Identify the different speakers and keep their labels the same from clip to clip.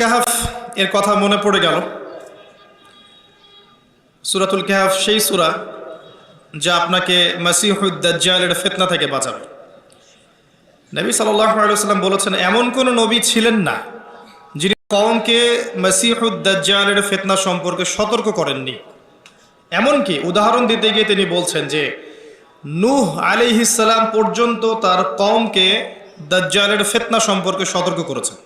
Speaker 1: কাহাফ, এর কথা মনে পড়ে গেল। সুরাতুল কাহাফ সেই সুরা যা আপনাকে মাসিহুদ্দাজ্জালের ফেতনা থেকে বাঁচাবে। নবী সাল্লাম বলেছেন, এমন কোন নবী ছিলেন না যিনি কমকে মাসিহুদ্দাজ্জালের ফেতনা সম্পর্কে সতর্ক করেননি। এমনকি উদাহরণ দিতে গিয়ে তিনি বলছেন যে, নূহ আলিহিসাল্লাম পর্যন্ত তার কমকে দাজ্জালের ফেতনা সম্পর্কে সতর্ক করেছেন।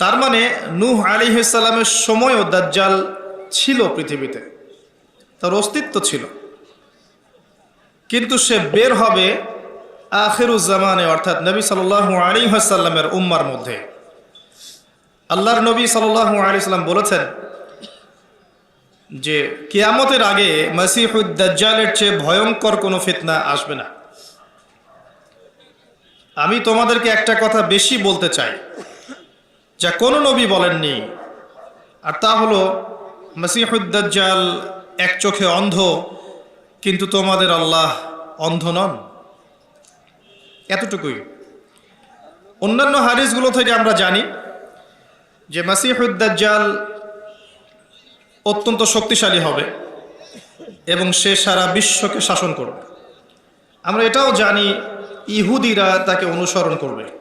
Speaker 1: তার মানে নূহ আলিহিসাল্লামের সময়ও দাজ্জাল ছিল পৃথিবীতে। তার অস্তিত্ব ছিল। কিন্তু সে বের হবে আখেরুজ্জামানে অর্থাৎ নবী সাল আলী হাসাল্লামের উম্মার মধ্যে। আল্লাহর নবী সাল আলী সাল্লাম বলেছেন যে, কিয়ামতের আগে মাসিহুদ্দাজ্জালের চেয়ে ভয়ঙ্কর কোনো ফিতনা আসবে না। আমি তোমাদেরকে একটা কথা বেশি বলতে চাই। যা কোনো নবী বলেননি। আর তা হলো মাসিহুদ্দাজ্জাল এক চোখে অন্ধ, কিন্তু তোমাদের আল্লাহ অন্ধ নন। এতটুকুই। অন্যান্য হাদিসগুলো থেকে আমরা জানি যে মাসিহুদ্দাজ্জাল অত্যন্ত শক্তিশালী হবে এবং সে সারা বিশ্বকে শাসন করবে। আমরা এটাও জানি, ইহুদিরা তাকে অনুসরণ করবে।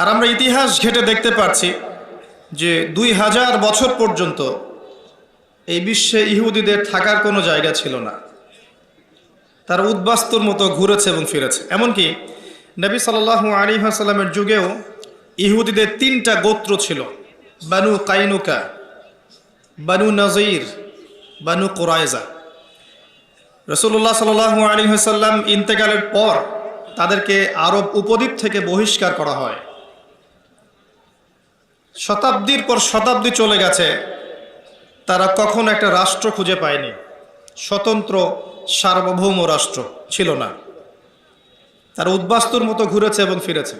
Speaker 1: আর আমরা ইতিহাস ঘেটে দেখতে পাচ্ছি যে দুই হাজার বছর পর্যন্ত এই বিশ্বে ইহুদিদের থাকার কোনো জায়গা ছিল না। তারা উদ্বাস্তুর মতো ঘুরেছে এবং ফিরেছে। এমনকি নবী সাল আলী হাসাল্লামের যুগেও ইহুদিদের তিনটা গোত্র ছিল, বানু কাইনুকা, বানু নজির, বানু কোরাইজা রসুল্লাহ সাল আলী হাসাল্লাম ইন্তেকালের পর তাদেরকে আরব উপদ্বীপ থেকে বহিষ্কার করা হয়। শতাব্দীর পর শতাব্দী চলে গেছে। তারা কখনো একটা রাষ্ট্র খুঁজে পায়নি। স্বতন্ত্র সার্বভৌম রাষ্ট্র ছিল না। তারা উদ্বাস্তুর মতো ঘুরেছে এবং ফিরেছে।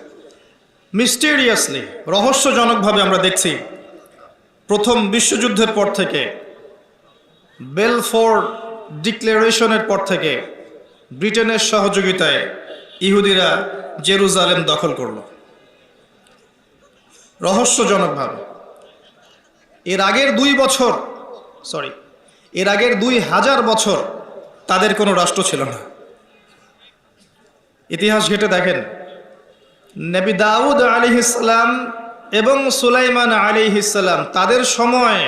Speaker 1: মিস্টেরিয়াসলি রহস্যজনকভাবে আমরা দেখছি, প্রথম বিশ্বযুদ্ধের পর থেকে, বেলফোর্ড ডিক্লারেশনের পর থেকে ব্রিটেনের সহযোগিতায় ইহুদিরা জেরুজালেম দখল করল। রহস্যজনকভাবে। এর আগের দুই বছর সরি এর আগের দুই হাজার বছর তাদের কোনো রাষ্ট্র ছিল না। ইতিহাস ঘেটে দেখেন, নবী দাউদ আলী এবং সুলাইমান আলী ইসলাম তাদের সময়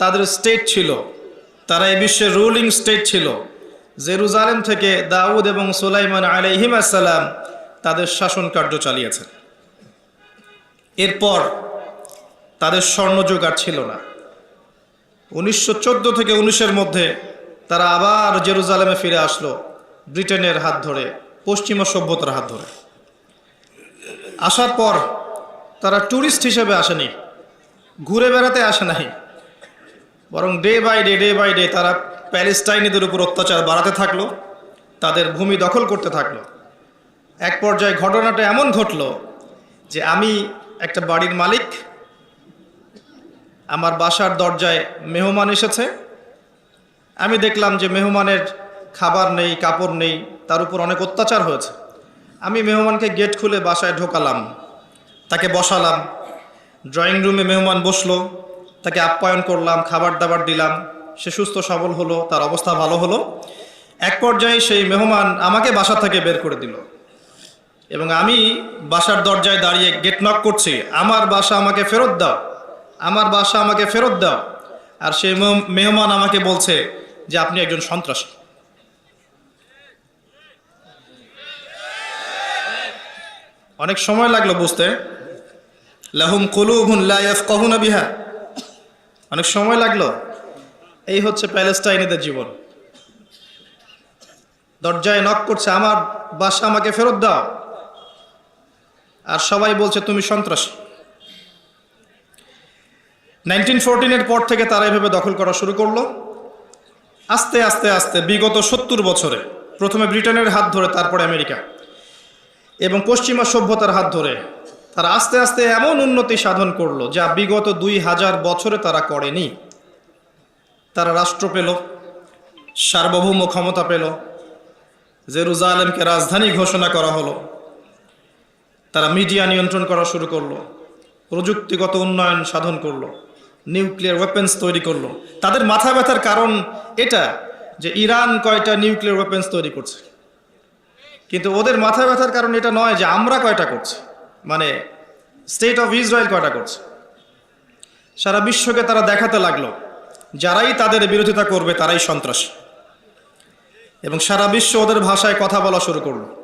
Speaker 1: তাদের স্টেট ছিল, তারা এই বিশ্বের রুলিং স্টেট ছিল। জেরুজালেম থেকে দাউদ এবং সুলাইমান আলিহিম আসসালাম তাদের শাসন কার্য চালিয়েছেন। এরপর তাদের স্বর্ণযুগ আর ছিল না। উনিশশো চোদ্দ থেকে উনিশের মধ্যে তারা আবার জেরুজালেমে ফিরে আসলো, ব্রিটেনের হাত ধরে, পশ্চিমা সভ্যতার হাত ধরে। আসার পর তারা ট্যুরিস্ট হিসেবে আসেনি, ঘুরে বেড়াতে আসে নাই। বরং day by day day by day তারা প্যালেস্টাইনিদের উপর অত্যাচার বাড়াতে থাকল, তাদের ভূমি দখল করতে থাকল। এক পর্যায়ে ঘটনাটা এমন ঘটলো যে আমি একটা বাড়ির মালিক, আমার বাসার দরজায় মেহমান এসেছে। আমি দেখলাম যে মেহমানের খাবার নেই, কাপড় নেই, তার উপর অনেক অত্যাচার হয়েছে। আমি মেহমানকে গেট খুলে বাসায় ঢোকালাম, তাকে বসালাম, ড্রয়িং রুমে মেহমান বসল, তাকে আপ্যায়ন করলাম, খাবার দাবার দিলাম, সে সুস্থ সবল হলো, তার অবস্থা ভালো হলো। এক পর্যায়ে সেই মেহমান আমাকে বাসা থেকে বের করে দিল। এবং আমি বাসার দরজায় দাঁড়িয়ে গেট নক করছি, আমার বাসা আমাকে ফেরত দাও, আমার বাসা আমাকে ফেরত দাও। আর সে মেহমান আমাকে বলছে যে, আপনি একজন সন্ত্রাসী। অনেক সময় লাগল বুঝতে। লাহুম কলুবুন লাইফ কহুনা বিহা। অনেক সময় লাগল। এই হচ্ছে প্যালেস্টাইনিদের জীবন। দরজায় নক করছে, আমার বাসা আমাকে ফেরত দাও। আর সবাই বলছে, তুমি সন্ত্রাসী। নাইনটিন ফোরটিনের পর থেকে তারা এভাবে দখল করা শুরু করল। আস্তে আস্তে আস্তে বিগত সত্তর বছরে প্রথমে ব্রিটেনের হাত ধরে, তারপরে আমেরিকা। এবং পশ্চিমা সভ্যতার হাত ধরে তারা আস্তে আস্তে এমন উন্নতি সাধন করল যা বিগত দুই হাজার বছরে তারা করেনি। তারা রাষ্ট্র পেল, সার্বভৌম ক্ষমতা পেল, জেরুজালেমকে রাজধানী ঘোষণা করা হলো। তারা মিডিয়া নিয়ন্ত্রণ করা শুরু করল, প্রযুক্তিগত উন্নয়ন সাধন করল, নিউক্লিয়ার ওয়েপেন্স তৈরি করল। তাদের মাথা ব্যথার কারণ এটা যে ইরান কয়টা নিউক্লিয়ার ওয়েপেন্স তৈরি করছে। কিন্তু ওদের মাথা ব্যথার কারণ এটা নয় যে আমরা কয়টা করছি মানে স্টেট অফ ইসরায়েল কয়টা করছে। সারা বিশ্বকে তারা দেখাতে লাগল, যারাই তাদের বিরোধিতা করবে তারাই সন্ত্রাস। এবং সারা বিশ্ব ওদের ভাষায় কথা বলা শুরু করল।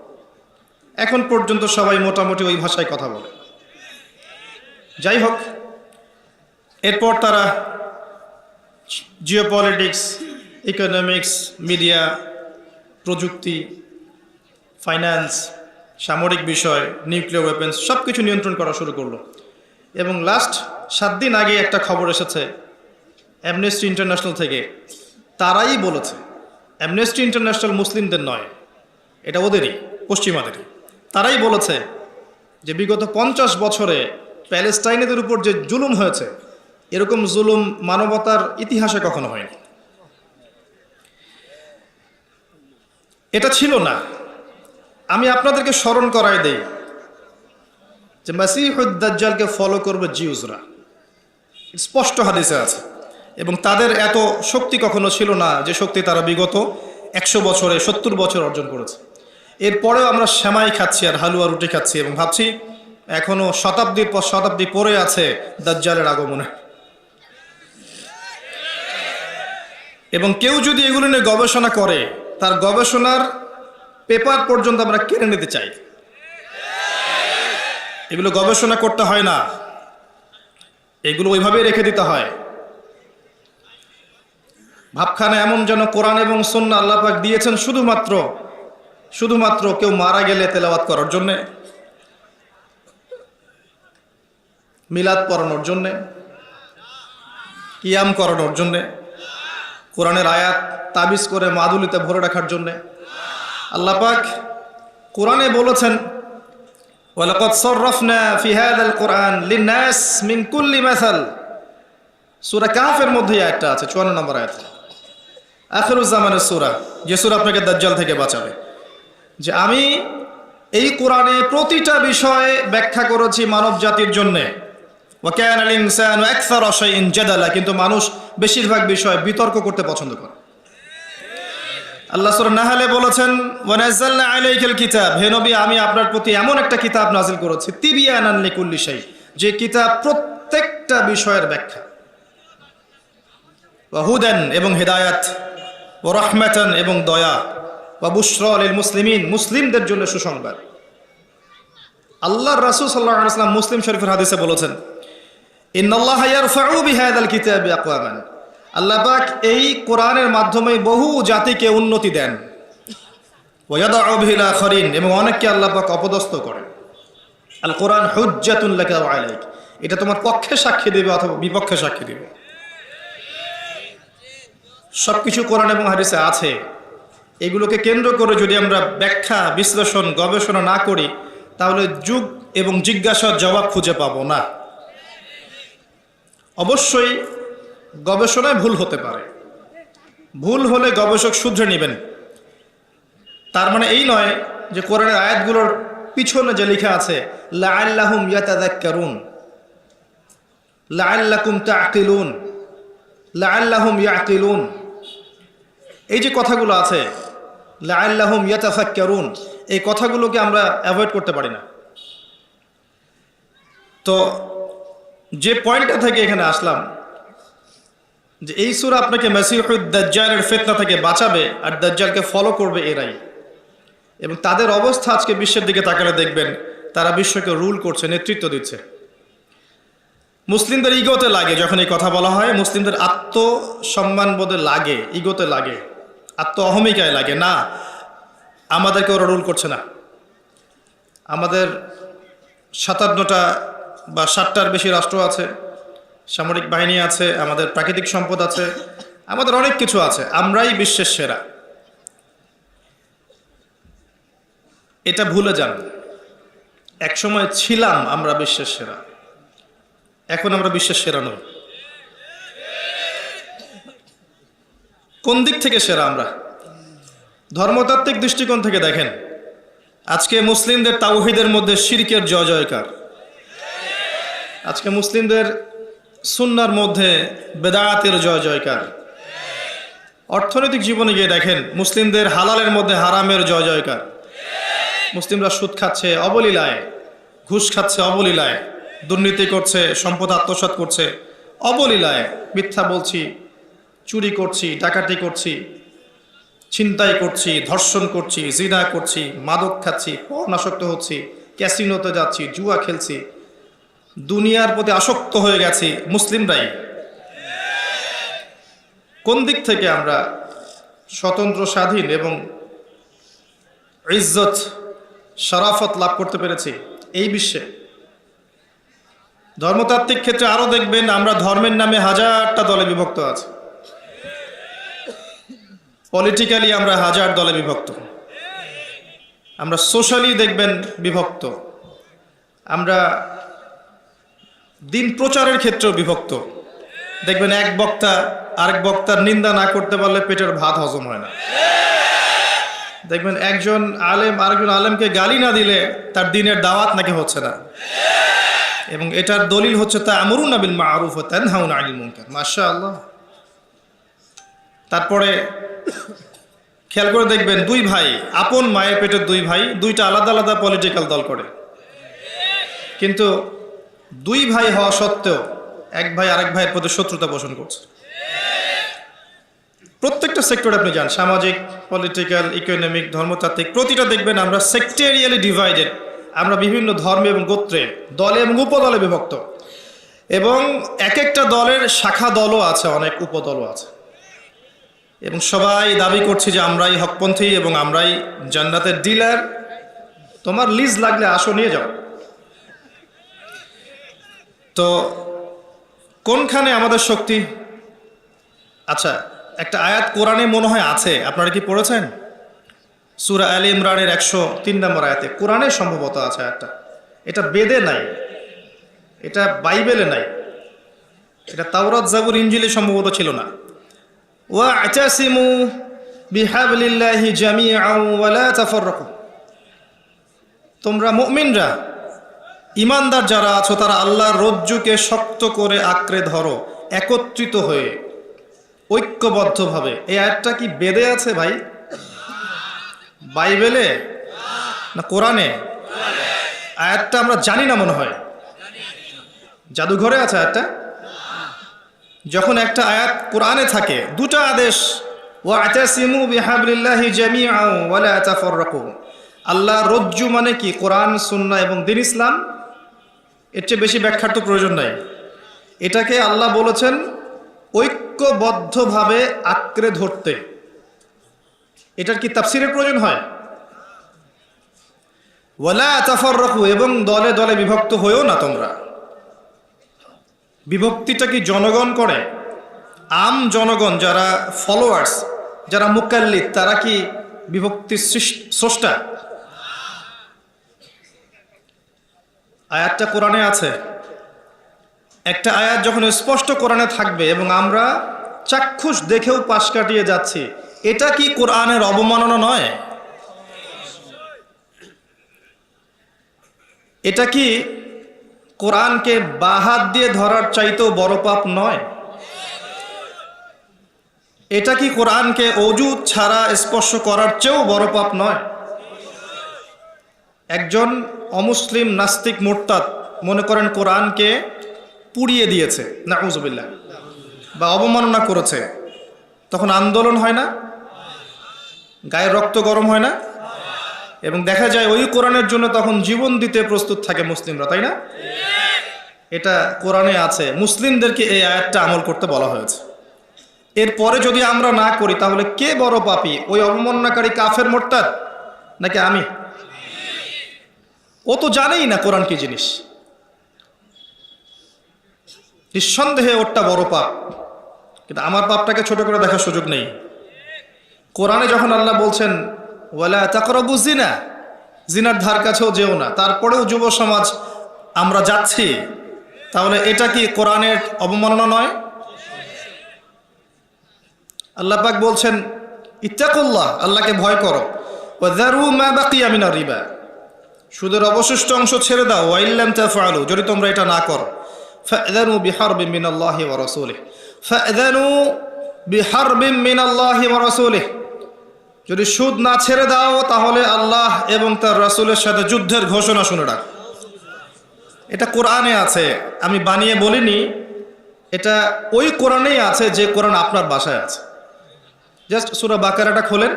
Speaker 1: এখন পর্যন্ত সবাই মোটামুটি ওই ভাষায় কথা বলে। যাই হোক, এরপর তারা জিও পলিটিক্স ইকোনমিক্স মিডিয়া প্রযুক্তি ফাইন্যান্স সামরিক বিষয় নিউক্লিয়ার ওয়েপেন্স সব কিছু নিয়ন্ত্রণ করা শুরু করল। এবং লাস্ট সাত দিন আগে একটা খবর এসেছে অ্যামনেস্টি ইন্টারন্যাশনাল থেকে। তারাই বলেছে অ্যামনেস্টি ইন্টারন্যাশনাল মুসলিমদের নয়, এটা ওদেরই, পশ্চিমাদেরই। তারাই বলেছে যে বিগত পঞ্চাশ বছরে প্যালেস্টাইনেদের উপর যে জুলুম হয়েছে, এরকম জুলুম মানবতার ইতিহাসে কখনো হয়নি। এটা ছিল না। আমি আপনাদেরকে স্মরণ করাই দেই যে মাসিহুদ্দাজ্জালকে ফলো করবে জিউজরা। স্পষ্ট হাদিসে আছে। এবং তাদের এত শক্তি কখনো ছিল না যে শক্তি তারা বিগত একশো বছরে সত্তর বছর অর্জন করেছে। এরপরেও আমরা শ্যামাই খাচ্ছি আর হালুয়া রুটি খাচ্ছি এবং ভাবছি এখনও শতাব্দীর পর শতাব্দী পরে আছে দাজ্জালের আগমনে। এবং কেউ যদি এগুলো নিয়ে গবেষণা করে, তার গবেষণার পেপার পর্যন্ত আমরা কেড়ে নিতে চাই। এগুলো গবেষণা করতে হয় না। এগুলো ওইভাবেই রেখে দিতে হয়। ভাবখানা এমন যেন কোরআন এবং সন্না আল্লাপাক দিয়েছেন শুধুমাত্র শুধুমাত্র কেউ মারা গেলে তেলাওয়াত করার জন্যে, মিলাদ পড়ানোর জন্যে, কিয়াম করানোর জন্যে, কোরআনের আয়াত তাবিজ করে মাদুলিতে ভরে রাখার জন্যে। আল্লাপাক কোরআনে বলেছেন, ওয়ালাকাদ সাররাফনা ফি হাযাল কোরআন লিন-নাস মিন কুল্লি মাসাল। সূরা কাহফের মধ্যে আয়াতটা আছে 54 নম্বর আয়াত। আখিরুজ জামানের সূরা, যে সূরা আপনাকে দাজ্জাল থেকে বাঁচাবে। যে আমি এই কোরআনে প্রতিটা বিষয়ে ব্যাখ্যা করেছি মানব জাতির জন্যে। ওয়াকান আল ইনসানু আকসার শাইইন জাদালা, কিন্তু মানুষ বেশিরভাগ বিষয়ে বিতর্ক করতে পছন্দ করে। আল্লাহ সূরা নাহলে বলেছেন ওয়ানাজ্জালনা আলাইকাল কিতাব। হে নবী, আমি আপনার প্রতি এমন একটা কিতাব নাজিল করেছি, তিবিয়ানান লিকুল্লি শাই যে কিতাব প্রত্যেকটা বিষয়ের ব্যাখ্যা। ওয়া হুদান এবং হেদায়াত ও রহমাতান এবং দয়া। বা বুশরা মুসলিমিন, মুসলিমদের জন্য সুসংবাদ। আল্লাহর রাসূল সাল্লাল্লাহু আলাইহি ওয়াসাল্লাম মুসলিম শরীফের হাদিসে বলেছেন আল্লাহ পাক এই কোরআনের মাধ্যমে বহু জাতিকে উন্নতি দেন। আখরিন এবং অনেককে আল্লাহ অপদস্থ করেন। আল কোরআন ওয়া আলাইক, এটা তোমার পক্ষে সাক্ষী দেবে অথবা বিপক্ষে সাক্ষী দেবে। সবকিছু কোরআন এবং হাদিসে আছে। এগুলোকে কেন্দ্র করে যদি আমরা ব্যাখ্যা, বিশ্লেষণ, গবেষণা না করি, তাহলে যুগ এবং জিজ্ঞাসার জবাব খুঁজে পাবো না। অবশ্যই গবেষণায় ভুল হতে পারে। ভুল হলে গবেষক শুধরে নেবেন। তার মানে এই নয় যে কোরআনের আয়াতগুলোর পিছনে যে লেখা আছে লাআল্লাকুম তাআকিলুন লাআল্লাহুম ইয়াকিলুন এই যে কথাগুলো আছে লাআল্লাহুম ইয়াতাফাক্কারুন। এই কথাগুলোকে আমরা অ্যাভয়েড করতে পারি না। তো যে পয়েন্টটা থেকে এখানে আসলাম, যে এই সুরা আপনাকে মাসিহুদ দাজ্জালের ফেতনা থেকে বাঁচাবে আর দাজ্জালকে ফলো করবে এরাই। এবং তাদের অবস্থা আজকে বিশ্বের দিকে তাকালে দেখবেন, তারা বিশ্বকে রুল করছে, নেতৃত্ব দিচ্ছে। মুসলিমদের ইগোতে লাগে, যখন এই কথা বলা হয়, মুসলিমদের আত্মসম্মান বোধে লাগে ইগোতে লাগে। আত্ম অহমিকায় লাগে। না, আমাদেরকে ওরা রুল করছে না। আমাদের সাতান্নটা বা ষাটটার বেশি রাষ্ট্র আছে, সামরিক বাহিনী আছে, আমাদের প্রাকৃতিক সম্পদ আছে, আমাদের অনেক কিছু আছে। আমরাই বিশ্বের সেরা। এটা ভুলে যান। একসময় ছিলাম আমরা বিশ্বের সেরা। এখন আমরা বিশ্বের সেরা নই। কোন দিক থেকে সেরা আমরা? ধর্মতাত্ত্বিক দৃষ্টিকোণ থেকে দেখেন। আজকে মুসলিমদের তাওহিদের মধ্যে শিরকের জয় জয়কার। আজকে মুসলিমদের সুন্নার মধ্যে বেদায়াতের জয় জয়কার। অর্থনৈতিক জীবনে গিয়ে দেখেন, মুসলিমদের হালালের মধ্যে হারামের জয় জয়কার। মুসলিমরা সুদ খাচ্ছে, অবলীলায়। ঘুষ খাচ্ছে, অবলীলায়। দুর্নীতি করছে, সম্পদ আত্মসাৎ করছে, অবলীলায়। মিথ্যা বলছি চুরি করছি, ডাকাতি করছি, ছিনতাই করছি, ধর্ষণ করছি, জিনা করছি, মাদক খাচ্ছি পর্ণাসক্ত হচ্ছি, ক্যাসিনোতে যাচ্ছি, জুয়া খেলছি, দুনিয়ার প্রতি আসক্ত হয়ে গেছি মুসলিমরাই। কোন দিক থেকে আমরা স্বতন্ত্র, স্বাধীন এবং ইজ্জত, শরাফত লাভ করতে পেরেছি? এই বিশ্বে। ধর্মতাত্ত্বিক ক্ষেত্রে আরও দেখবেন, আমরা ধর্মের নামে হাজারটা দলে বিভক্ত আছি। পলিটিক্যালি আমরা হাজার দলে বিভক্ত। আমরা সোশ্যালি দেখবেন বিভক্ত। আমরা দিন প্রচারের ক্ষেত্রেও বিভক্ত। দেখবেন এক বক্তা আরেক বক্তার নিন্দা না করতে পারলে পেটের ভাত হজম হয় না। দেখবেন একজন আলেম আরেকজন আলেমকে গালি না দিলে তার দিনের দাওয়াত নাকি হচ্ছে না। এবং এটার দলিল হচ্ছে তা আমরুন আবিল মারুফ ও তানহাউন আনিল মুনকার। মাশা আল্লাহ তারপরে খেয়াল করে দেখবেন দুই ভাই, আপন মায়ের পেটের দুই ভাই, দুইটা আলাদা আলাদা পলিটিক্যাল দল করে। কিন্তু দুই ভাই হওয়া সত্ত্বেও এক ভাই আরেক ভাইয়ের প্রতি শত্রুতা পোষণ করছে। প্রত্যেকটা সেক্টরে আপনি যান, সামাজিক পলিটিক্যাল ইকোনমিক ধর্মতাত্ত্বিক, প্রতিটা দেখবেন আমরা সেক্টেরিয়ালি ডিভাইডেড আমরা বিভিন্ন ধর্মে এবং গোত্রে, দলে এবং উপদলে বিভক্ত। এবং এক একটা দলের শাখা দলও আছে, অনেক উপদলও আছে। এবং সবাই দাবি করছি যে আমরাই হকপন্থী এবং আমরাই জান্নাতের ডিলার তোমার লিজ লাগলে আসো, নিয়ে যাও। তো কোনখানে আমাদের শক্তি? আচ্ছা একটা আয়াত কোরআনে মনে হয় আছে। আপনারা কি পড়েছেন? সুরা আলী ইমরানের একশো তিন নম্বর আয়াতে। কোরআনে সম্ভবত আছে আয়াতটা। এটা বেদে নাই। এটা বাইবেলে নাই। এটা তাওরাত জাবুর ইঞ্জিলে সম্ভবত ছিল না। ওয়া'তাসিমু বিহাবলিল্লাহি জামিআন ওয়া লা তাফাররাকু তোমরা মুমিনরা, ইমানদার যারা আছো, তারা আল্লাহর রজ্জুকে শক্ত করে আঁকড়ে ধরো, একত্রিত হয়ে, ঐক্যবদ্ধভাবে। এই আয়াতটা কি বেদে আছে ভাই? বাইবেলে? না কোরআনে? আয়াতটা আমরা জানি না মনে হয়। জাদুঘরে আছে আয়াতটা? যখন একটা আয়াত কোরআনে থাকে, দুটা আদেশ ও আতাসিমু বিহাবলিল্লাহি জামিআন ওয়া লা তাফাররাকু আল্লাহ রজ্জু মানে কি? কোরআন সুন্নাহ এবং দিন ইসলাম? এর চেয়ে বেশি ব্যাখ্যার তো প্রয়োজন নাই। এটাকে আল্লাহ বলেছেন ঐক্যবদ্ধভাবে আঁকড়ে ধরতে। এটার কি তাফসিরের প্রয়োজন হয়? ওয়ালা তাফাররাকু এবং দলে দলে বিভক্ত হয়েও না তোমরা। বিভক্তিটা কি জনগণ করে? আম জনগণ যারা ফলোয়ার্স যারা মুকাল্লিদ, তারা কি বিভক্তির স্রষ্টা? আয়াতটা কোরআনে আছে। একটা আয়াত যখন স্পষ্ট কোরআনে থাকবে এবং আমরা চাক্ষুষ দেখেও পাশ কাটিয়ে যাচ্ছি, এটা কি কোরআনের অবমাননা নয়? এটা কি কোরআনকে বাহাত দিয়ে ধরার চাইতেও বড় পাপ নয়। এটা কি কোরআনকে অজু ছাড়া স্পর্শ করার চেয়েও বড় পাপ নয়? একজন অমুসলিম নাস্তিক মোরতাদ মনে করেন কোরআনকে পুড়িয়ে দিয়েছে, নাউজুবিল্লাহ, বা অবমাননা করেছে। তখন আন্দোলন হয় না? গায়ের রক্ত গরম হয় না? এবং দেখা যায় ওই কোরআনের জন্য তখন জীবন দিতে প্রস্তুত থাকে মুসলিমরা, তাই না? এটা কোরআনে আছে, মুসলিমদেরকে এই আয়াতটা আমল করতে বলা হয়েছে। এরপরে যদি আমরা না করি, তাহলে কে বড় পাপী? ওই অবমাননাকারী কাফের মোরতাদ নাকি আমি? ও তো জানেই না কোরআন কি জিনিস। নিঃসন্দেহে ওরটা বড় পাপ। কিন্তু আমার পাপটাকে ছোট করে দেখার সুযোগ নেই। কোরআনে যখন আল্লাহ বলছেন, ওয়ালা তাকরাবু জিনা জিনার ধার কাছেও যেও না, তারপরেও যুব সমাজ, আমরা যাচ্ছি। তাহলে এটা কি কোরআনের অবমাননা নয়? আল্লাহ পাক বলছেন ইচ্ছা ইত্তাকুল্লাহ, আল্লাহকে ভয় করো। ওয়াদারু মা মিনার রিবা। সুদের অবশিষ্ট অংশ ছেড়ে দাও ওয়াইল্লাম তাফআলু, যদি তোমরা এটা না করো। ফাআযানু বিহারবিন মিনাল্লাহি ওয়া রাসূলিহি। ফাআযানু বিহারবিন মিনাল্লাহি ওয়া রাসূলিহি। যদি সুদ না ছেড়ে দাও, তাহলে আল্লাহ এবং তার রাসূলের সাথে যুদ্ধের ঘোষণা শুনে রাখ। এটা কোরআনে আছে, আমি বানিয়ে বলিনি, এটা ওই কোরআনেই আছে যে কোরআন আপনার বাসায় আছে। জাস্ট সুরা বাকারাটা খোলেন,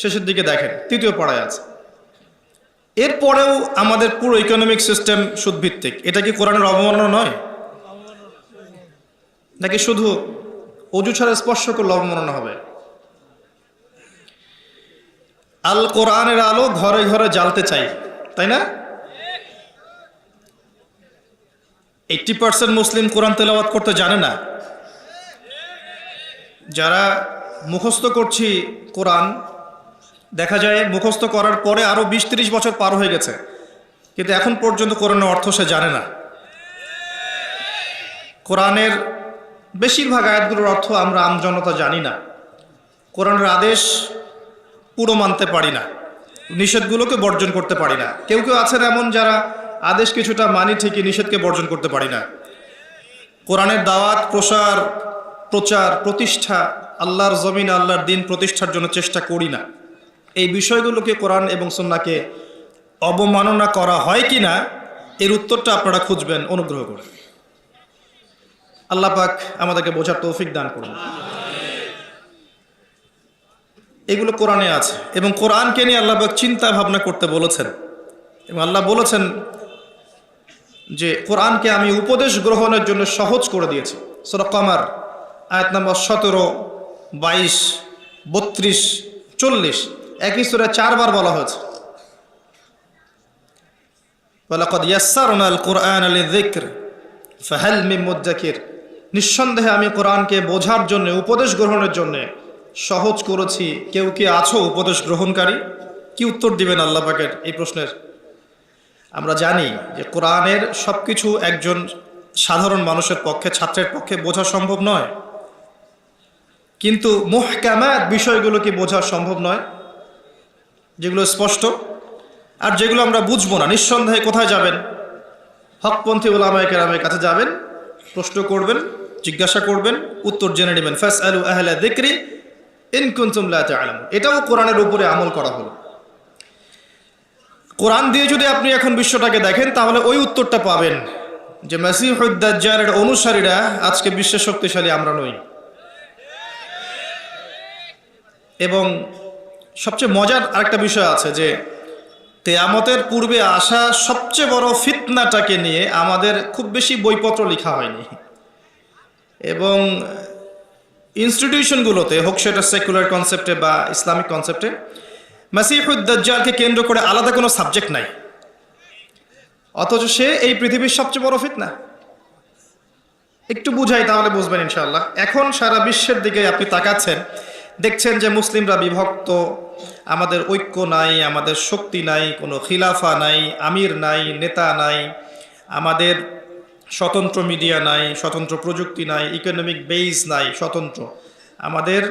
Speaker 1: শেষের দিকে দেখেন, তৃতীয় পড়ায় আছে। এরপরেও আমাদের পুরো ইকোনমিক সিস্টেম সুদভিত্তিক। এটা কি কোরআনের অবমাননা নয়? নাকি শুধু অজু ছাড়া স্পর্শ করলে অবমাননা হবে? আল কোরআনের আলো ঘরে ঘরে জ্বালতে চাই, তাই না? এইটটি পার্সেন্ট মুসলিম কোরআন তেলাওয়াত করতে জানে না। যারা মুখস্থ করছি কোরআন, দেখা যায় মুখস্থ করার পরে আরও বিশ তিরিশ বছর পার হয়ে গেছে। কিন্তু এখন পর্যন্ত কোরআনের অর্থ সে জানে না। কোরআনের বেশিরভাগ আয়াতগুলোর অর্থ আমরা আমজনতা জানি না। কোরআনের আদেশ পুরো মানতে পারি না। নিষেধগুলোকে বর্জন করতে পারি না। কেউ কেউ আছেন এমন যারা আদেশ কিছুটা মানি ঠিকই নিষেধকে বর্জন করতে পারি না। কোরআনের দাওয়াত, প্রসার, প্রচার, প্রতিষ্ঠা, আল্লাহর জমিন, আল্লাহর দিন প্রতিষ্ঠার জন্য চেষ্টা করি না। এই বিষয়গুলোকে কোরআন এবং সন্নাকে অবমাননা করা হয় কি না, এর উত্তরটা আপনারা খুঁজবেন। অনুগ্রহ করে। আল্লাহ পাক আমাদেরকে বোঝার তৌফিক দান করুন। এগুলো কোরআনে আছে এবং কোরআনকে নিয়ে আল্লাহ পাক চিন্তা ভাবনা করতে বলেছেন। এবং আল্লাহ বলেছেন যে কোরআনকে আমি উপদেশ গ্রহণের জন্য সহজ করে দিয়েছি। সোরা কমার, আয়াত নম্বর সতেরো, বাইশ, বত্রিশ, চল্লিশ, একই সুরে চারবার বলা হয়েছে। নিঃসন্দেহে আমি কোরআনকে বোঝার জন্য, উপদেশ গ্রহণের জন্য সহজ করেছি। কেউ কি আছো উপদেশ গ্রহণকারী? কি উত্তর দিবেন আল্লাহ পাকের এই প্রশ্নের? আমরা জানি যে কোরআনের সব কিছু একজন সাধারণ মানুষের পক্ষে, ছাত্রের পক্ষে বোঝা সম্ভব নয়। কিন্তু মুহকামাত বিষয়গুলো কি বোঝা সম্ভব নয়? যেগুলো স্পষ্ট। আর যেগুলো আমরা বুঝব না, নিঃসন্দেহে কোথায় যাবেন? হকপন্থী ওলামায় কেরামের কাছে যাবেন, প্রশ্ন করবেন, জিজ্ঞাসা করবেন, উত্তর জেনে নেবেন। ফাস আলু আহলা দিক্রি ইনকুন্তুমলা আলম এটাও কোরআনের উপরে আমল করা হলো। কোরআন দিয়ে যদি আপনি এখন বিশ্বটাকে দেখেন, তাহলে ওই উত্তরটা পাবেন যে মাসিহুদ্দাজ্জালের অনুসারীরা আজকে বিশ্বের শক্তিশালী আমরা নই। এবং সবচেয়ে মজার আরেকটা বিষয় আছে যে তেয়ামতের পূর্বে আসা সবচেয়ে বড় ফিতনাটাকে নিয়ে আমাদের খুব বেশি বইপত্র লেখা হয়নি। এবং ইনস্টিটিউশনগুলোতে হোক সেটা সেকুলার কনসেপ্টে বা ইসলামিক কনসেপ্টে মাসিহুদ্দাজ্জালকে কেন্দ্র করে আলাদা কোনো সাবজেক্ট নাই। অথচ সে এই পৃথিবীর সবচেয়ে বড় ফিতনা। একটু বুঝাই তাহলে বুঝবেন ইনশাল্লাহ এখন সারা বিশ্বের দিকে আপনি তাকাচ্ছেন, দেখছেন যে মুসলিমরা বিভক্ত, আমাদের ঐক্য নাই, আমাদের শক্তি নাই, কোনো খিলাফা নাই, আমির নাই, নেতা নাই, আমাদের স্বতন্ত্র মিডিয়া নাই, স্বতন্ত্র প্রযুক্তি নাই ইকোনমিক বেস নাই, স্বতন্ত্র। আমাদের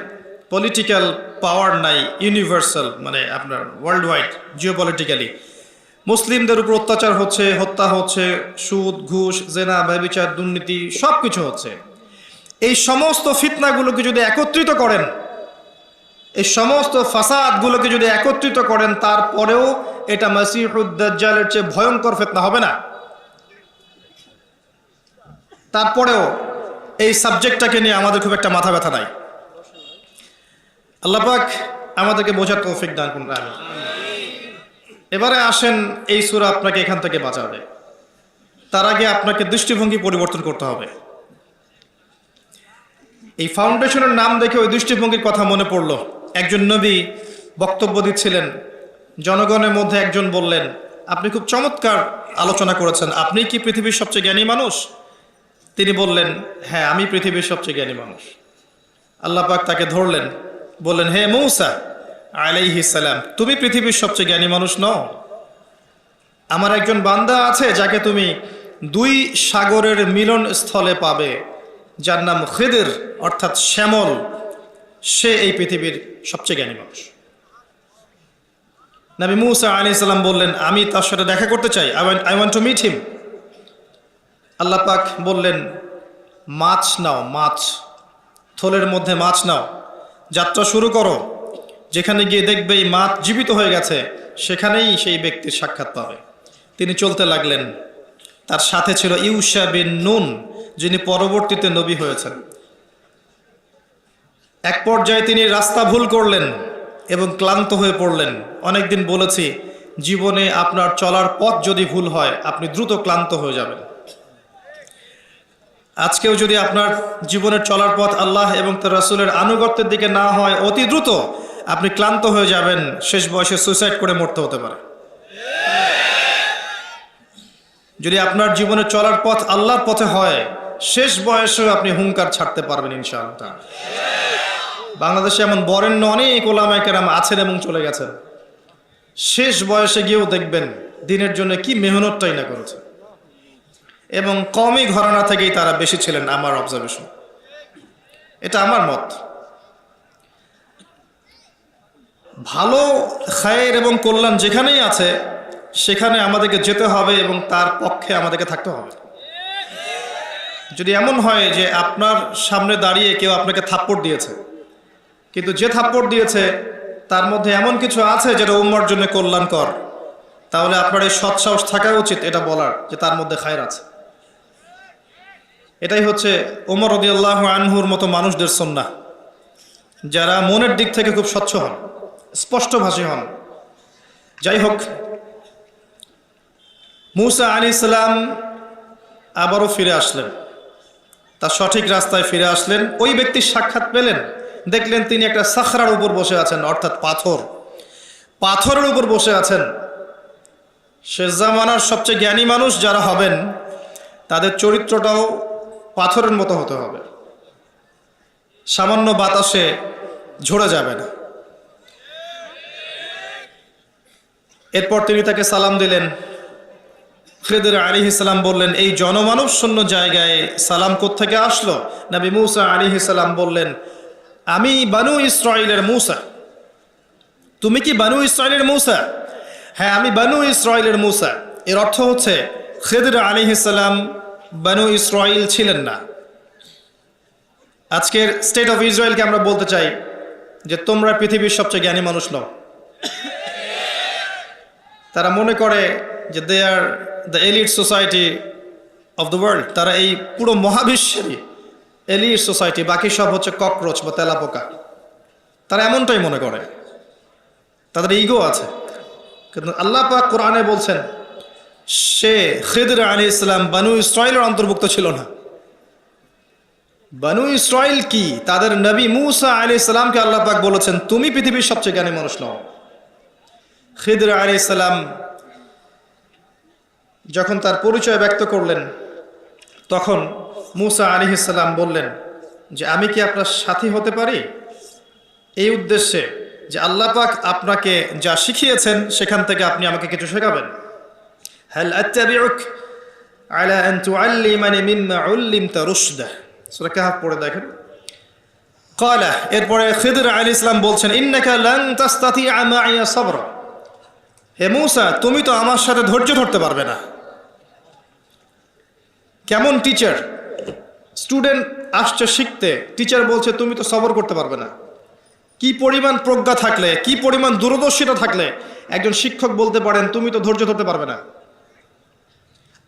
Speaker 1: পলিটিক্যাল পাওয়ার নাই ইউনিভার্সাল মানে আপনার ওয়ার্ল্ড ওয়াইড জিও পলিটিক্যালি মুসলিমদের উপর অত্যাচার হচ্ছে, হত্যা হচ্ছে, সুদ, ঘুষ, জেনা ব্যবিচার দুর্নীতি সব কিছু হচ্ছে। এই সমস্ত ফিতনাগুলোকে যদি একত্রিত করেন, এই সমস্ত ফাসাদগুলোকে যদি একত্রিত করেন, তারপরেও এটা মাসিহুদ্দাজ্জালের চেয়ে ভয়ঙ্কর ফেতনা হবে না। তারপরেও এই সাবজেক্টটাকে নিয়ে আমাদের খুব একটা মাথা ব্যথা নাই। আল্লাপাক আমাদেরকে বোঝার তৌফিক দান করুন আমি এবারে আসেন এই সুরা আপনাকে এখান থেকে বাঁচাবে। তার আগে আপনাকে দৃষ্টিভঙ্গি পরিবর্তন করতে হবে। এই ফাউন্ডেশনের নাম দেখে ওই দৃষ্টিভঙ্গির কথা মনে পড়ল। একজন নবী বক্তব্য দিচ্ছিলেন, জনগণের মধ্যে একজন বললেন, আপনি খুব চমৎকার আলোচনা করেছেন, আপনি কি পৃথিবীর সবচেয়ে জ্ঞানী মানুষ? তিনি বললেন হ্যাঁ আমি পৃথিবীর সবচেয়ে জ্ঞানী মানুষ। আল্লাহ পাক তাকে ধরলেন বললেন, হে মৌসা, আলাইহি সালাম, তুমি পৃথিবীর সবচেয়ে জ্ঞানী মানুষ নও। আমার একজন বান্দা আছে যাকে তুমি দুই সাগরের মিলন স্থলে পাবে, যার নাম খিদের, অর্থাৎ শ্যামল। সে এই পৃথিবীর সবচেয়ে জ্ঞানী মানুষ। নবী মুসা আলী সাল্লাম বললেন, আমি তার সাথে দেখা করতে চাই। I want to meet him Allah পাক বললেন, মাছ নাও, মাছ। থলের মধ্যে মাছ নাও। যাত্রা শুরু করো। যেখানে গিয়ে দেখবে এই মাত জীবিত হয়ে গেছে, সেখানেই সেই ব্যক্তির সাক্ষাৎ পাবে। তিনি চলতে লাগলেন। তার সাথে ছিল ইউসা বিন নুন, যিনি পরবর্তীতে নবী হয়েছেন। এক পর্যায়ে তিনি রাস্তা ভুল করলেন এবং ক্লান্ত হয়ে পড়লেন। অনেকদিন বলেছি, জীবনে আপনার চলার পথ যদি ভুল হয়, আপনি দ্রুত ক্লান্ত হয়ে যাবেন। আজকেও যদি আপনার জীবনের চলার পথ আল্লাহ এবং তার রাসুলের আনুগত্যের দিকে না হয়, অতি দ্রুত আপনি ক্লান্ত হয়ে যাবেন, শেষ বয়সে সুইসাইড করে মরতে হতে পারে। যদি আপনার জীবনে চলার পথ আল্লাহর পথে হয়, শেষ বয়সেও আপনি হুঙ্কার ছাড়তে পারবেন ইনশাআল্লাহ। বাংলাদেশে এমন বরেণ্য অনেক ওলামায় কেরাম আছেন এবং চলে গেছেন। শেষ বয়সে গিয়েও দেখবেন দিনের জন্য কি মেহনতটাই না করেছে এবং কমই ঘরানা থেকেই তারা বেশি ছিলেন আমার অবজারভেশন এটা আমার মত। ভালো, খায়ের এবং কল্যাণ যেখানেই আছে, সেখানে আমাদেরকে যেতে হবে এবং তার পক্ষে আমাদেরকে থাকতে হবে। যদি এমন হয় যে আপনার সামনে দাঁড়িয়ে কেউ আপনাকে থাপ্পড় দিয়েছে, কিন্তু যে থাপ্পড় দিয়েছে, তার মধ্যে এমন কিছু আছে যেটা উম্মার জন্য কল্যাণকর, তাহলে আপনার এই সৎসাহস থাকা উচিত এটা বলার যে তার মধ্যে খায়ের আছে। এটাই হচ্ছে ওমর রদিয়াল্লাহ আনহুর মতো মানুষদের সন্না যারা মনের দিক থেকে খুব স্বচ্ছ হন স্পষ্টভাষী হন। যাই হোক, মুসা আলী ইসলাম আবারও ফিরে আসলেন। তার সঠিক রাস্তায় ফিরে আসলেন। ওই ব্যক্তির সাক্ষাৎ পেলেন। দেখলেন তিনি একটা সাখরার উপর বসে আছেন, অর্থাৎ পাথর। পাথরের উপর বসে আছেন। শেষ জামানার সবচেয়ে জ্ঞানী মানুষ যারা হবেন, তাদের চরিত্রটাও পাথরের মতো হতে হবে। সামান্য বাতাসে ঝরে যাবে না। এরপর তিনি তাকে সালাম দিলেন। খেদের আলী ইসলাম বললেন, এই জনমানব শূন্য জায়গায় সালাম থেকে আসলো? নবী মুসা আলী ইসলাম বললেন, আমি বানু ইসরায়েলের মুসা। তুমি কি বানু ইসরায়েলের মুসা? হ্যাঁ আমি বানু ইসরায়েলের মুসা। এর অর্থ হচ্ছে, খেদর আলী ইসলাম বানু ইসরায়েল ছিলেন না। আজকের স্টেট অফ ইসরায়েলকে আমরা বলতে চাই যে তোমরা পৃথিবীর সবচেয়ে জ্ঞানী মানুষ নও। তারা মনে করে যে they are the elite society of the world তারা এই পুরো মহাবিশ্বেরই এলিট সোসাইটি বাকি সব হচ্ছে ককরোচ বা তেলাপোকা। তারা এমনটাই মনে করে। তাদের ইগো আছে। কিন্তু আল্লাহ পাক কোরআনে বলছেন সে খিদর আলী ইসলাম বানু ইসরায়েলের অন্তর্ভুক্ত ছিল না। বানু ইসরায়েল কি? তাদের নবী মুসা আলী ইসলামকে আল্লাহ পাক বলেছেন, তুমি পৃথিবীর সবচেয়ে জ্ঞানী মানুষ নও। খিদর আলী ইসলাম যখন তার পরিচয় ব্যক্ত করলেন, তখন মুসা আলী ইসলাম বললেন যে, আমি কি আপনার সাথী হতে পারি? এই উদ্দেশ্যে যে, আল্লাহ পাক আপনাকে যা শিখিয়েছেন, সেখান থেকে আপনি আমাকে কিছু শেখাবেন। هل أتبعك على أن تعلمني مما علمت رشدا সূরা কাহাফ পড়ে দেখেন قال এরপরে খিদর আলী ইসলাম বলছেন ইন্নাকা লান তাস্তাতিআ মাইয়া সাবরা হে মূসা তুমি তো আমার সাথে ধৈর্য ধরতে পারবে না কেমন টিচার স্টুডেন্ট আসছে শিখতে টিচার বলছে তুমি তো সবর করতে পারবে না কি পরিমাণ প্রজ্ঞা থাকলে কি পরিমাণ দূরদর্শিতা থাকলে একজন শিক্ষক বলতে পারেন তুমি তো ধৈর্য ধরতে পারবে না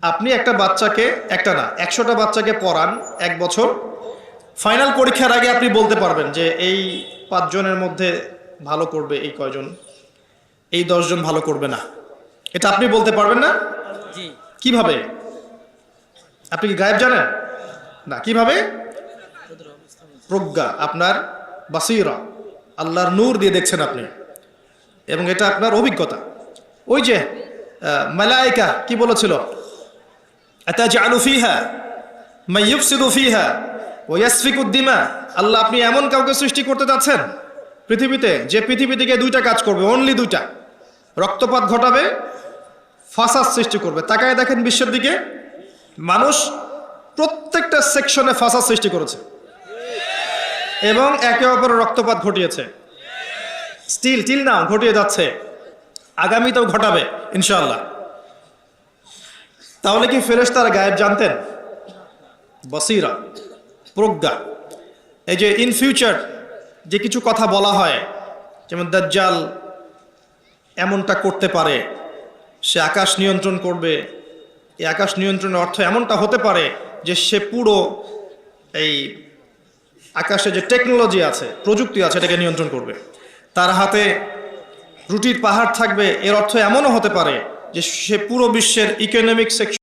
Speaker 1: আপনি একটা বাচ্চাকে একটা না একশোটা বাচ্চাকে পড়ান এক বছর। ফাইনাল পরীক্ষার আগে আপনি বলতে পারবেন যে এই পাঁচজনের মধ্যে ভালো করবে এই কয়জন এই দশজন ভালো করবে না। এটা আপনি বলতে পারবেন না? কীভাবে? আপনি কি গায়েব জানেন? না কীভাবে? প্রজ্ঞা আপনার বাসিরা আল্লাহর নূর দিয়ে দেখছেন আপনি। এবং এটা আপনার অভিজ্ঞতা। ওই যে আহ, মালাইকা কি বলেছিল? আতাজআলু ফিহা? মান ইউফসিদু ফিহা? ওয়া ইয়াসফিকু দিমা? আল্লাহ, আপনি এমন কাউকে সৃষ্টি করতে যাচ্ছেন পৃথিবীতে যে পৃথিবী থেকে দুইটা কাজ করবে অনলি দুইটা। রক্তপাত ঘটাবে, ফাসাদ সৃষ্টি করবে। তাকায় দেখেন বিশ্বের দিকে, মানুষ প্রত্যেকটা সেকশনে ফাসাদ সৃষ্টি করেছে। এবং একে অপরের রক্তপাত ঘটিয়েছে। স্টিল, টিল না, ঘটিয়ে যাচ্ছে। আগামীতেও ঘটাবে, ইনশাআল্লাহ। তাহলে কি ফেরেশতারা গায়েব জানতেন? বসিরা, প্রজ্ঞা। এই যে ইন ফিউচার যে কিছু কথা বলা হয়, যেমন দাজ্জাল এমনটা করতে পারে, সে আকাশ নিয়ন্ত্রণ করবে, এই আকাশ নিয়ন্ত্রণের অর্থ এমনটা হতে পারে যে সে পুরো এই আকাশে যে টেকনোলজি আছে, প্রযুক্তি আছে, এটাকে নিয়ন্ত্রণ করবে। তার হাতে রুটির পাহাড় থাকবে, এর অর্থ এমনও হতে পারে যে সে পুরো বিশ্বের ইকোনমিক সেকশন